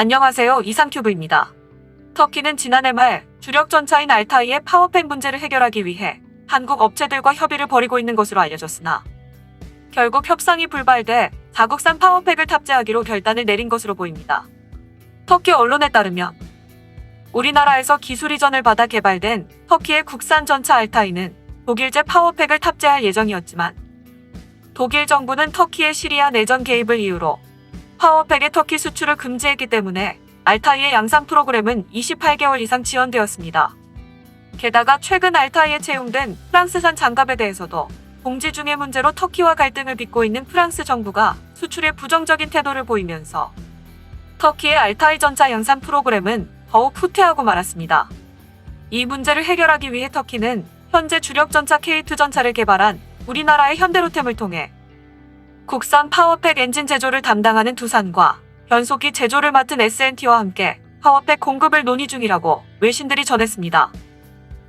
안녕하세요. 이상큐브입니다. 터키는 지난해 말 주력 전차인 알타이의 파워팩 문제를 해결하기 위해 한국 업체들과 협의를 벌이고 있는 것으로 알려졌으나 결국 협상이 불발돼 자국산 파워팩을 탑재하기로 결단을 내린 것으로 보입니다. 터키 언론에 따르면 우리나라에서 기술 이전을 받아 개발된 터키의 국산 전차 알타이는 독일제 파워팩을 탑재할 예정이었지만 독일 정부는 터키의 시리아 내전 개입을 이유로 파워팩의 터키 수출을 금지했기 때문에 알타이의 양산 프로그램은 28개월 이상 지연되었습니다. 게다가 최근 알타이에 채용된 프랑스산 장갑에 대해서도 공지 중의 문제로 터키와 갈등을 빚고 있는 프랑스 정부가 수출에 부정적인 태도를 보이면서 터키의 알타이 전차 양산 프로그램은 더욱 후퇴하고 말았습니다. 이 문제를 해결하기 위해 터키는 현재 주력 전차 K2 전차를 개발한 우리나라의 현대로템을 통해 국산 파워팩 엔진 제조를 담당하는 두산과 변속기 제조를 맡은 S&T와 함께 파워팩 공급을 논의 중이라고 외신들이 전했습니다.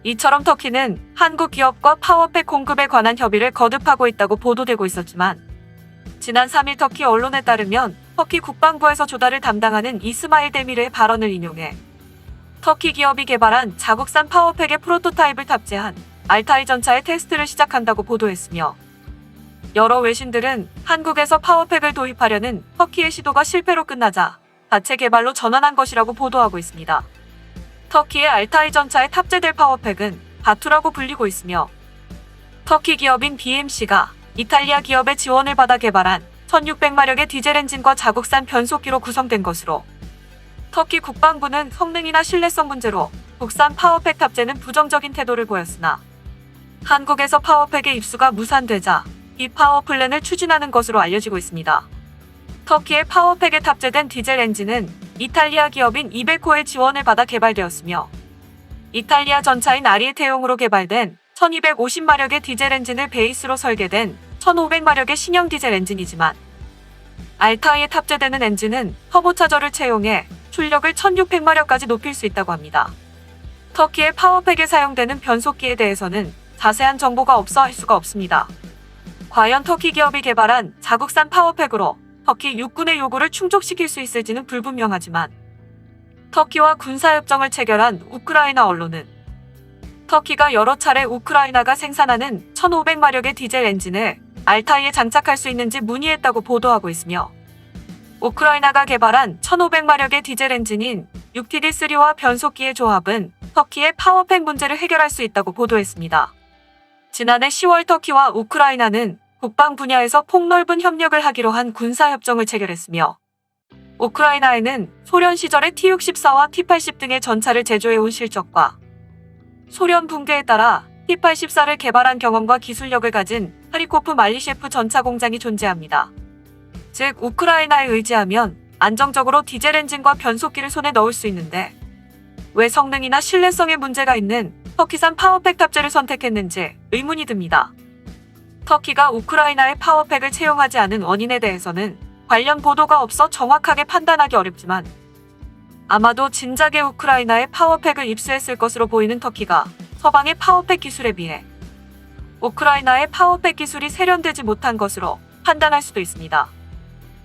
이처럼 터키는 한국 기업과 파워팩 공급에 관한 협의를 거듭하고 있다고 보도되고 있었지만 지난 3일 터키 언론에 따르면 터키 국방부에서 조달을 담당하는 이스마일 데미르의 발언을 인용해 터키 기업이 개발한 자국산 파워팩의 프로토타입을 탑재한 알타이 전차의 테스트를 시작한다고 보도했으며 여러 외신들은 한국에서 파워팩을 도입하려는 터키의 시도가 실패로 끝나자 자체 개발로 전환한 것이라고 보도하고 있습니다. 터키의 알타이 전차에 탑재될 파워팩은 바투라고 불리고 있으며 터키 기업인 BMC가 이탈리아 기업의 지원을 받아 개발한 1600마력의 디젤 엔진과 자국산 변속기로 구성된 것으로 터키 국방부는 성능이나 신뢰성 문제로 국산 파워팩 탑재는 부정적인 태도를 보였으나 한국에서 파워팩의 입수가 무산되자 이 파워 플랜을 추진하는 것으로 알려지고 있습니다. 터키의 파워팩에 탑재된 디젤 엔진은 이탈리아 기업인 이베코의 지원을 받아 개발되었으며 이탈리아 전차인 아리에테용으로 개발된 1250마력의 디젤 엔진을 베이스로 설계된 1500마력의 신형 디젤 엔진이지만 알타이에 탑재되는 엔진은 터보차저를 채용해 출력을 1600마력까지 높일 수 있다고 합니다. 터키의 파워팩에 사용되는 변속기에 대해서는 자세한 정보가 없어 할 수가 없습니다. 과연 터키 기업이 개발한 자국산 파워팩으로 터키 육군의 요구를 충족시킬 수 있을지는 불분명하지만 터키와 군사협정을 체결한 우크라이나 언론은 터키가 여러 차례 우크라이나가 생산하는 1500마력의 디젤 엔진을 알타이에 장착할 수 있는지 문의했다고 보도하고 있으며 우크라이나가 개발한 1500마력의 디젤 엔진인 6TD3와 변속기의 조합은 터키의 파워팩 문제를 해결할 수 있다고 보도했습니다. 지난해 10월 터키와 우크라이나는 국방 분야에서 폭넓은 협력을 하기로 한 군사협정을 체결했으며 우크라이나에는 소련 시절의 T-64와 T-80 등의 전차를 제조해온 실적과 소련 붕괴에 따라 T-84를 개발한 경험과 기술력을 가진 하리코프 말리셰프 전차 공장이 존재합니다. 즉 우크라이나에 의지하면 안정적으로 디젤 엔진과 변속기를 손에 넣을 수 있는데 왜 성능이나 신뢰성에 문제가 있는 터키산 파워팩 탑재를 선택했는지 의문이 듭니다. 터키가 우크라이나의 파워팩을 채용하지 않은 원인에 대해서는 관련 보도가 없어 정확하게 판단하기 어렵지만 아마도 진작에 우크라이나의 파워팩을 입수했을 것으로 보이는 터키가 서방의 파워팩 기술에 비해 우크라이나의 파워팩 기술이 세련되지 못한 것으로 판단할 수도 있습니다.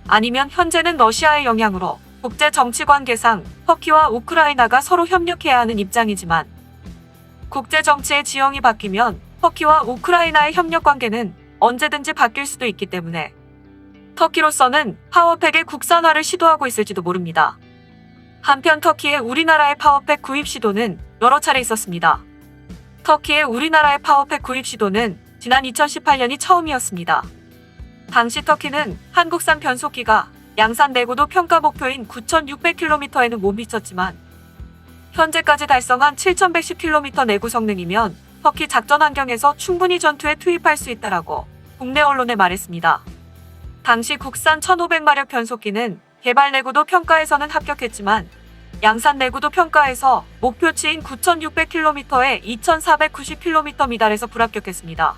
아니면 현재는 러시아의 영향으로 국제 정치 관계상 터키와 우크라이나가 서로 협력해야 하는 입장이지만 국제 정치의 지형이 바뀌면 터키와 우크라이나의 협력 관계는 언제든지 바뀔 수도 있기 때문에 터키로서는 파워팩의 국산화를 시도하고 있을지도 모릅니다. 한편 터키의 우리나라의 파워팩 구입 시도는 여러 차례 있었습니다. 터키의 우리나라의 파워팩 구입 시도는 지난 2018년이 처음이었습니다. 당시 터키는 한국산 변속기가 양산 내구도 평가 목표인 9,600km에는 못 미쳤지만 현재까지 달성한 7,110km 내구 성능이면 터키 작전 환경에서 충분히 전투에 투입할 수 있다라고 국내 언론에 말했습니다. 당시 국산 1,500마력 변속기는 개발 내구도 평가에서는 합격했지만 양산 내구도 평가에서 목표치인 9,600km에 2,490km 미달해서 불합격했습니다.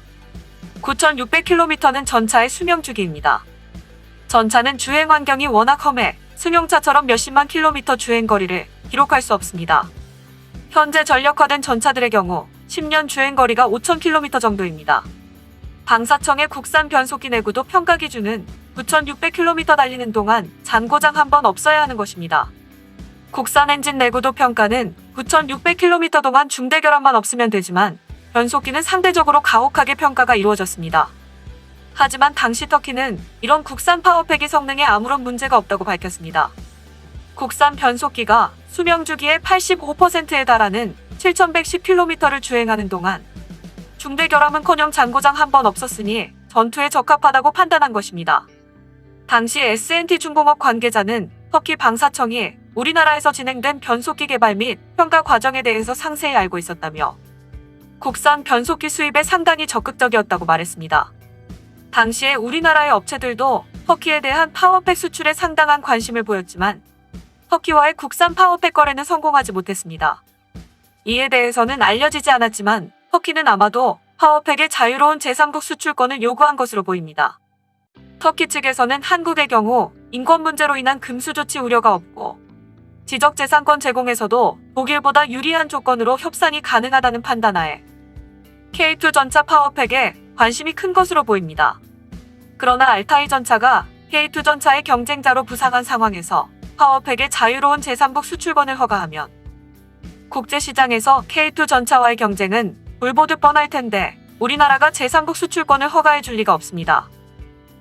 9,600km는 전차의 수명 주기입니다. 전차는 주행 환경이 워낙 험해 승용차처럼 몇십만 킬로미터 주행 거리를 기록할 수 없습니다. 현재 전력화된 전차들의 경우 10년 주행 거리가 5,000km 정도입니다. 방사청의 국산 변속기 내구도 평가 기준은 9,600km 달리는 동안 잔고장 한 번 없어야 하는 것입니다. 국산 엔진 내구도 평가는 9,600km 동안 중대 결함만 없으면 되지만 변속기는 상대적으로 가혹하게 평가가 이루어졌습니다. 하지만 당시 터키는 이런 국산 파워팩의 성능에 아무런 문제가 없다고 밝혔습니다. 국산 변속기가 수명 주기의 85%에 달하는 7,110km를 주행하는 동안 중대 결함은커녕 잔고장 한 번 없었으니 전투에 적합하다고 판단한 것입니다. 당시 S&T 중공업 관계자는 터키 방사청이 우리나라에서 진행된 변속기 개발 및 평가 과정에 대해서 상세히 알고 있었다며 국산 변속기 수입에 상당히 적극적이었다고 말했습니다. 당시에 우리나라의 업체들도 터키에 대한 파워팩 수출에 상당한 관심을 보였지만 터키와의 국산 파워팩 거래는 성공하지 못했습니다. 이에 대해서는 알려지지 않았지만 터키는 아마도 파워팩의 자유로운 제3국 수출권을 요구한 것으로 보입니다. 터키 측에서는 한국의 경우 인권 문제로 인한 금수 조치 우려가 없고 지적재산권 제공에서도 독일보다 유리한 조건으로 협상이 가능하다는 판단하에 K2 전차 파워팩에 관심이 큰 것으로 보입니다. 그러나 알타이 전차가 K2 전차의 경쟁자로 부상한 상황에서 파워팩의 자유로운 제3국 수출권을 허가하면 국제시장에서 K2 전차와의 경쟁은 불보듯 뻔할 텐데 우리나라가 제3국 수출권을 허가해 줄 리가 없습니다.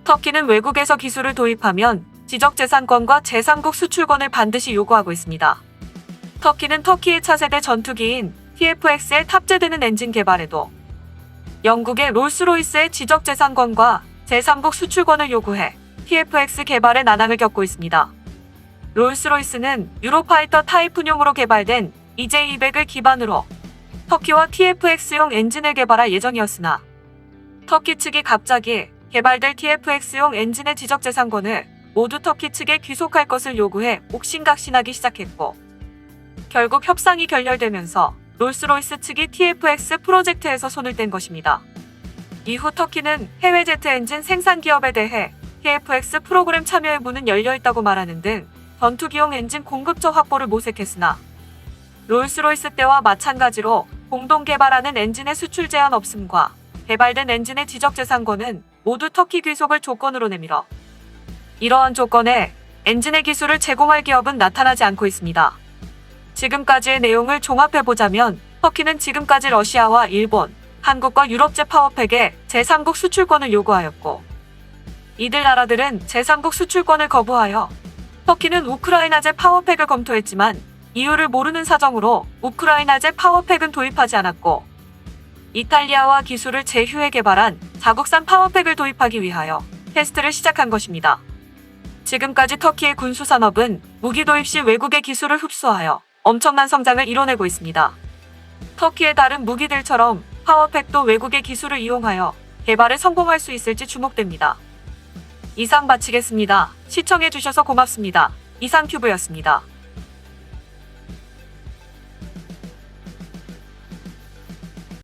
터키는 외국에서 기술을 도입하면 지적재산권과 제3국 수출권을 반드시 요구하고 있습니다. 터키는 터키의 차세대 전투기인 TFX에 탑재되는 엔진 개발에도 영국의 롤스로이스의 지적재산권과 제3국 수출권을 요구해 TFX 개발에 난항을 겪고 있습니다. 롤스로이스는 유로파이터 타이푼용으로 개발된 EJ200을 기반으로 터키와 TFX용 엔진을 개발할 예정이었으나 터키 측이 갑자기 개발될 TFX용 엔진의 지적재산권을 모두 터키 측에 귀속할 것을 요구해 옥신각신하기 시작했고 결국 협상이 결렬되면서 롤스로이스 측이 TFX 프로젝트에서 손을 뗀 것입니다. 이후 터키는 해외 제트 엔진 생산 기업에 대해 TFX 프로그램 참여의 문은 열려 있다고 말하는 등 전투기용 엔진 공급처 확보를 모색했으나 롤스로이스 때와 마찬가지로 공동 개발하는 엔진의 수출 제한 없음과 개발된 엔진의 지적 재산권은 모두 터키 귀속을 조건으로 내밀어 이러한 조건에 엔진의 기술을 제공할 기업은 나타나지 않고 있습니다. 지금까지의 내용을 종합해보자면 터키는 지금까지 러시아와 일본, 한국과 유럽제 파워팩에 제3국 수출권을 요구하였고 이들 나라들은 제3국 수출권을 거부하여 터키는 우크라이나제 파워팩을 검토했지만 이유를 모르는 사정으로 우크라이나제 파워팩은 도입하지 않았고 이탈리아와 기술을 제휴해 개발한 자국산 파워팩을 도입하기 위하여 테스트를 시작한 것입니다. 지금까지 터키의 군수 산업은 무기 도입 시 외국의 기술을 흡수하여 엄청난 성장을 이뤄내고 있습니다. 터키의 다른 무기들처럼 파워팩도 외국의 기술을 이용하여 개발에 성공할 수 있을지 주목됩니다. 이상 마치겠습니다. 시청해주셔서 고맙습니다. 이상 큐브였습니다.